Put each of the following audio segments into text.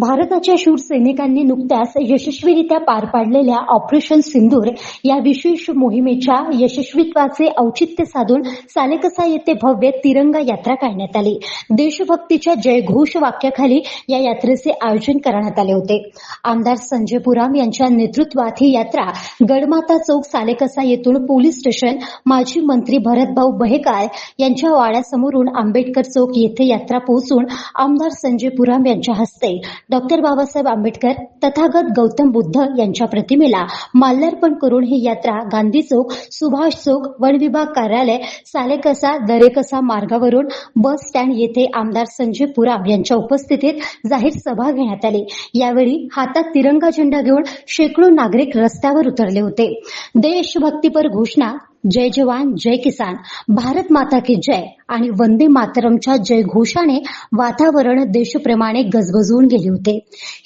भारताच्या शूर सैनिकांनी नुकत्याच यशस्वीरित्या पार पाडलेल्या ऑपरेशन सिंदूर या विशेष मोहिमेच्या यशस्वीत्वाचे औचित्य साधून सालेकसा येथे भव्य तिरंगा यात्रा काढण्यात आली. देशभक्तीच्या जयघोष वाक्याखाली या यात्रेचे आयोजन करण्यात आले होते. आमदार संजय पुराम यांच्या नेतृत्वात ही यात्रा गडमाता चौक सालेकसा येथून पोलीस स्टेशन माजी मंत्री भरतभाऊ बहेकार यांच्या वाड्यासमोरून आंबेडकर चौक येथे यात्रा पोहोचून आमदार संजय पुराम यांच्या हस्ते डॉक्टर बाबासाहेब आंबेडकर तथागत गौतम बुद्ध यांच्या प्रतिमेला माल्यार्पण करून ही यात्रा गांधी चौक सुभाष चौक वन विभाग कार्यालय सालेकसा दरेकसा मार्गावरून बस स्टँड येथे आमदार संजय पुराम यांच्या उपस्थितीत जाहीर सभा घेण्यात आली. यावेळी हातात तिरंगा झेंडा घेऊन शेकडो नागरिक रस्त्यावर उतरले होते. देशभक्तीपर घोषणा जय जवान जय किसान. भारत माता की जय. आणि वंदे मातरमच्या जयघोषाने वातावरण देशप्रेमाने गजबजवून गेले होते.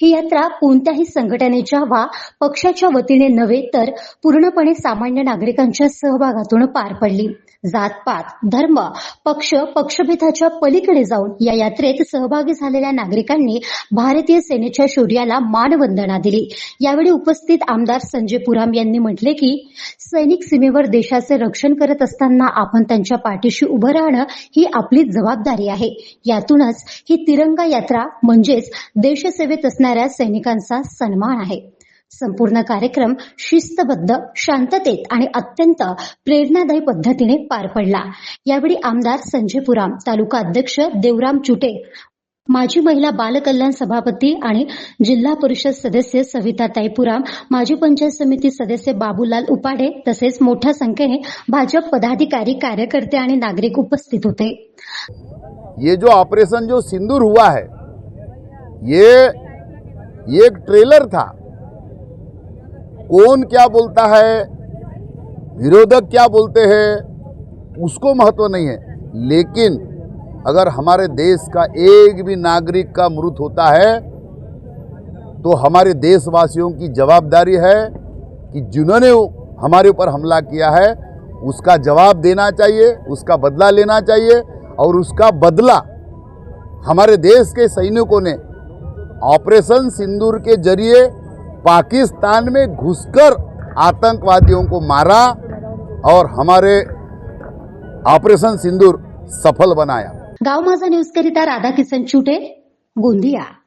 ही यात्रा कोणत्याही संघटनेच्या वा पक्षाच्या वतीने नव्हे तर पूर्णपणे सामान्य नागरिकांच्या सहभागातून पार पडली. जातपात धर्म पक्ष पक्षभेदाच्या पलीकडे जाऊन या यात्रेत सहभागी झालेल्या नागरिकांनी भारतीय सेनेच्या शौर्याला मानवंदना दिली. यावेळी उपस्थित आमदार संजय पुराम यांनी म्हटले की सैनिक सीमेवर देशाचे रक्षण करत असताना आपण त्यांच्या पाठीशी उभं राहणं ही आपली जबाबदारी आहे. यातूनच ही तिरंगा यात्रा म्हणजेच देशसेवेत असणाऱ्या सैनिकांचा सन्मान आहे. संपूर्ण कार्यक्रम शिस्तबद्ध शांततेत आणि अत्यंत प्रेरणादायी पद्धतीने पार पडला. यावेळी आमदार संजय पुराम तालुका अध्यक्ष देवराम चुटे माजी महिला बालकल्याण सभापती आणि जिल्हा परिषद सदस्य सविता ताईपुराम माजी पंचायत समिती सदस्य बाबूलाल उपाडे तसेच मोठ्या संख्येने भाजप पदाधिकारी कार्यकर्ते आणि नागरिक उपस्थित होते. ये जो ऑपरेशन जो सिंदूर हुआ है ये एक ट्रेलर था। कौन क्या बोलता है विरोधक क्या बोलते हैं उसको महत्त्व नहीं है। लेकिन अगर हमारे देश का एक भी नागरिक का मृत होता है तो हमारे देशवासियों की जवाबदारी है कि जिन्होंने हमारे ऊपर हमला किया है, उसका जवाब देना चाहिए, उसका बदला लेना चाहिए, और उसका बदला हमारे देश के सैनिकों ने ऑपरेशन सिंदूर के ज़रिए पाकिस्तान में घुसकर आतंकवादियों को मारा और हमारे ऑपरेशन सिंदूर सफल बनाया। गाव माझा न्यूज करिता राधा किसन छुटे गोंदिया.